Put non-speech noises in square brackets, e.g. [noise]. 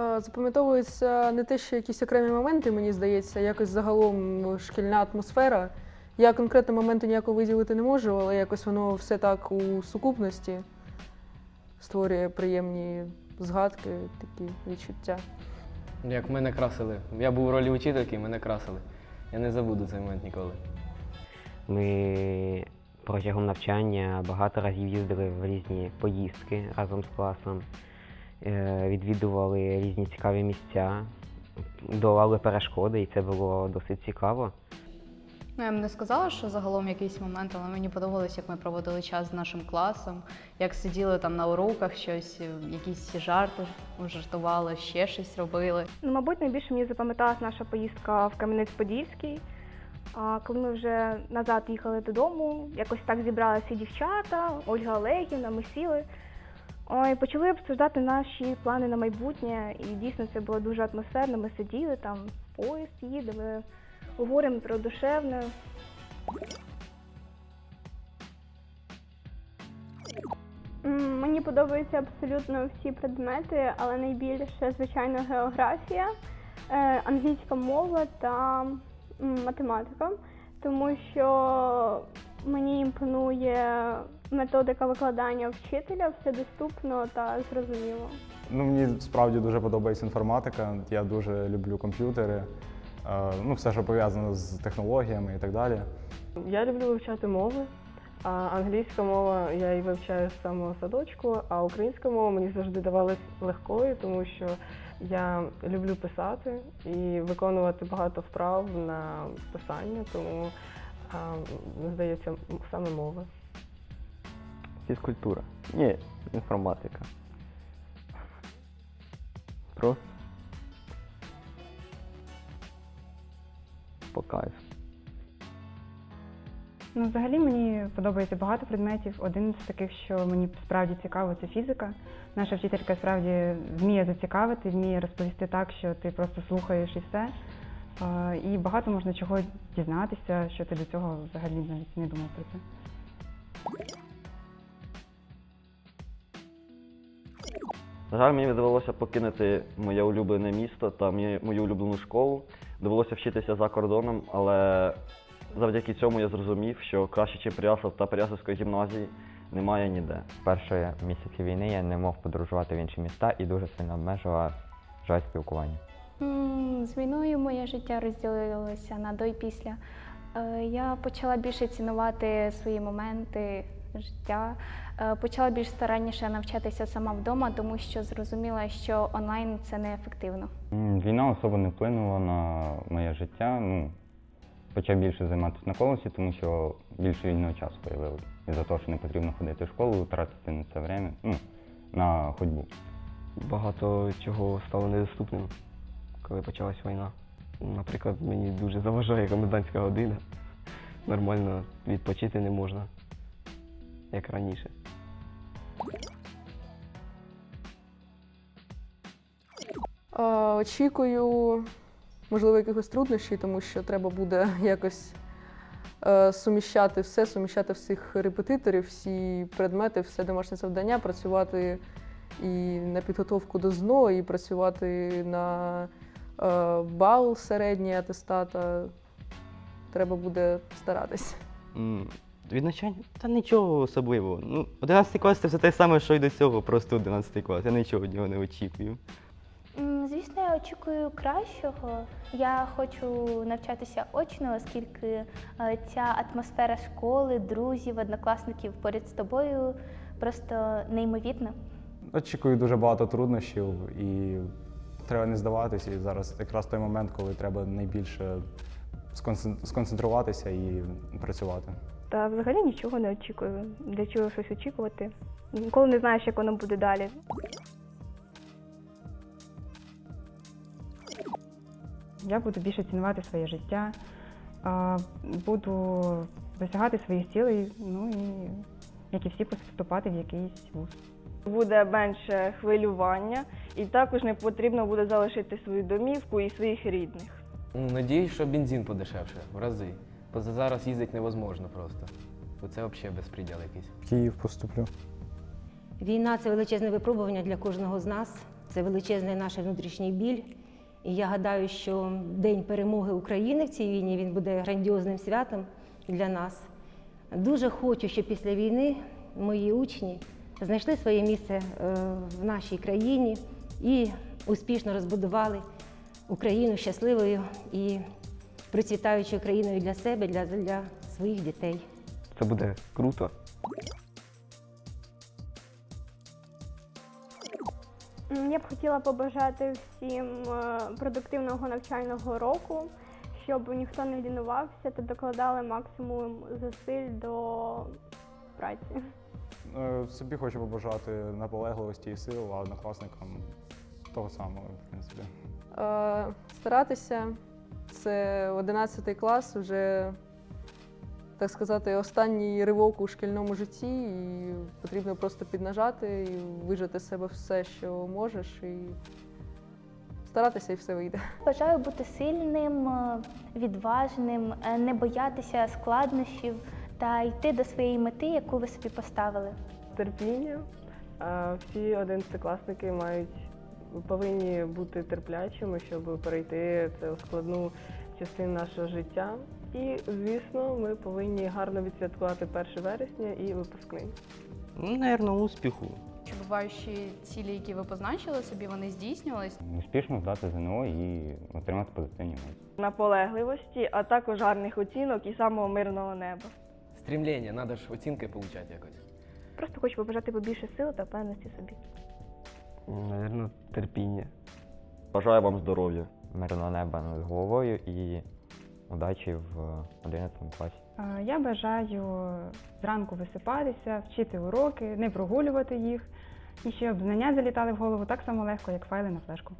Е, Запам'ятовується не те, що якісь окремі моменти, мені здається, якось загалом шкільна атмосфера. Я конкретно моменти ніякого виділити не можу, але якось воно все так у сукупності створює приємні згадки, такі відчуття. Як мене красили. Я був у ролі учительки, мене красили. Я не забуду цей момент ніколи. Ми протягом навчання багато разів їздили в різні поїздки разом з класом, відвідували різні цікаві місця, долали перешкоди, і це було досить цікаво. Ну, я б не сказала, що загалом якийсь момент, але мені подобалось, як ми проводили час з нашим класом, як сиділи там на уроках, щось, е, якісь жарти жартували, ще щось робили. Ну, мабуть, найбільше мені запам'яталась наша поїздка в Кам'янець-Подільський. А коли ми вже назад їхали додому, якось так зібралися дівчата, Ольга Олегівна, ми сіли. Ой, почали обсуждати наші плани на майбутнє, і дійсно це було дуже атмосферно. Ми сиділи там, поїзд їде, ми говоримо про душевне. Мені подобаються абсолютно всі предмети, але найбільше, звичайно, географія, е, англійська мова та математика, тому що мені імпонує методика викладання вчителя, все доступно та зрозуміло. Ну, мені справді дуже подобається інформатика. Я дуже люблю комп'ютери. е, Ну, все, що пов'язано з технологіями і так далі. Я люблю вивчати мови. А англійська мова я її вивчаю з самого садочку, а українська мова мені завжди давалась легкою, тому що я люблю писати і виконувати багато вправ на писання, тому а, здається, саме мова. Фізкультура. Ні, інформатика. Просто. По кайфу. Ну, взагалі мені подобається багато предметів. Один з таких, що мені справді цікаво, це фізика. Наша вчителька справді вміє зацікавити, вміє розповісти так, що ти просто слухаєш і все. І багато можна чого дізнатися, що ти до цього взагалі навіть не думав про це. На жаль, мені довелося покинути моє улюблене місто та мою улюблену школу. Довелося вчитися за кордоном, але завдяки цьому я зрозумів, що краще, ніж Прясов та Прясовської гімназії, немає ніде. Перші місяці війни я не мог подорожувати в інші міста і дуже сильно обмежував жаль спілкування. З війною моє життя розділилося на до і після. Е, Я почала більше цінувати свої моменти життя, Е, почала більш старанніше навчатися сама вдома, тому що зрозуміла, що онлайн це неефективно. Війна особо не вплинула на моє життя. Ну, почав більше займатися на колесі, тому що більше вільного часу з'явилося. І за те, що не потрібно ходити в школу, тратити на це время, ну, на ходьбу. Багато чого стало недоступним, коли почалась війна. Наприклад, мені дуже заважає комендантська година. Нормально відпочити не можна, як раніше. Очікую, можливо, якихось труднощів, тому що треба буде [laughs] якось е, суміщати все, суміщати всіх репетиторів, всі предмети, все домашнє завдання, працювати і на підготовку до ЗНО, і працювати на е, бал середній атестата. Треба буде старатись. М, Від навчання? Та нічого особливого. Ну, 11 клас це все те саме, що й до цього, просто 11 клас. Я нічого від нього не очікую. Звісно, я очікую кращого. Я хочу навчатися очно, оскільки е, ця атмосфера школи, друзів, однокласників поряд з тобою просто неймовірна. Очікую дуже багато труднощів і треба не здаватися. І зараз якраз той момент, коли треба найбільше сконцентруватися і працювати. Та взагалі нічого не очікую. Для чого щось очікувати? Ніколи не знаєш, як воно буде далі. Я буду більше цінувати своє життя, буду досягати своїх цілей, ну і як і всі поступати в якийсь вуз. Буде менше хвилювання, і також не потрібно буде залишити свою домівку і своїх рідних. Ну, надіюсь, що бензин подешевше в рази. Бо за зараз їздити невозможно просто. Бо це взагалі безпреділ якийсь. В Київ поступлю. Війна це величезне випробування для кожного з нас. Це величезний наш внутрішній біль. І я гадаю, що День перемоги України в цій війні він буде грандіозним святом для нас. Дуже хочу, щоб після війни мої учні знайшли своє місце е, в нашій країні і успішно розбудували Україну щасливою і процвітаючою країною для себе, для, для своїх дітей. Це буде круто. Я б хотіла побажати всім е, продуктивного навчального року, щоб ніхто не лінувався та докладали максимум зусиль до праці. Е, Собі хочу побажати наполегливості і сил, а однокласникам того самого, в принципі. Е, старатися. Це 11 клас, вже, так сказати, останній ривок у шкільному житті, і потрібно просто піднажати і вижити з себе все, що можеш, і старатися, і все вийде. Бажаю бути сильним, е, відважним, е, не боятися складнощів та йти до своєї мети, яку ви собі поставили. терпіння. Всі одинадцятикласники мають повинні бути терплячими, щоб перейти цю складну частину нашого життя. І, звісно, ми повинні гарно відсвяткувати 1 вересня і випускний. Ну, напевно, успіху. Чи буваючі цілі, які ви позначили собі, вони здійснювались? Успішно здати ЗНО і отримати позитивні емоції. Наполегливості, а також гарних оцінок і самого мирного неба. Стремлення, треба ж оцінки отримати якось. Просто хочу побажати побільше сил та впевненості собі. Навірно, терпіння. Бажаю вам здоров'я. Мирного неба над головою і удачі в 11 класі. Я бажаю зранку висипатися, вчити уроки, не прогулювати їх, і щоб знання залітали в голову так само легко, як файли на флешку.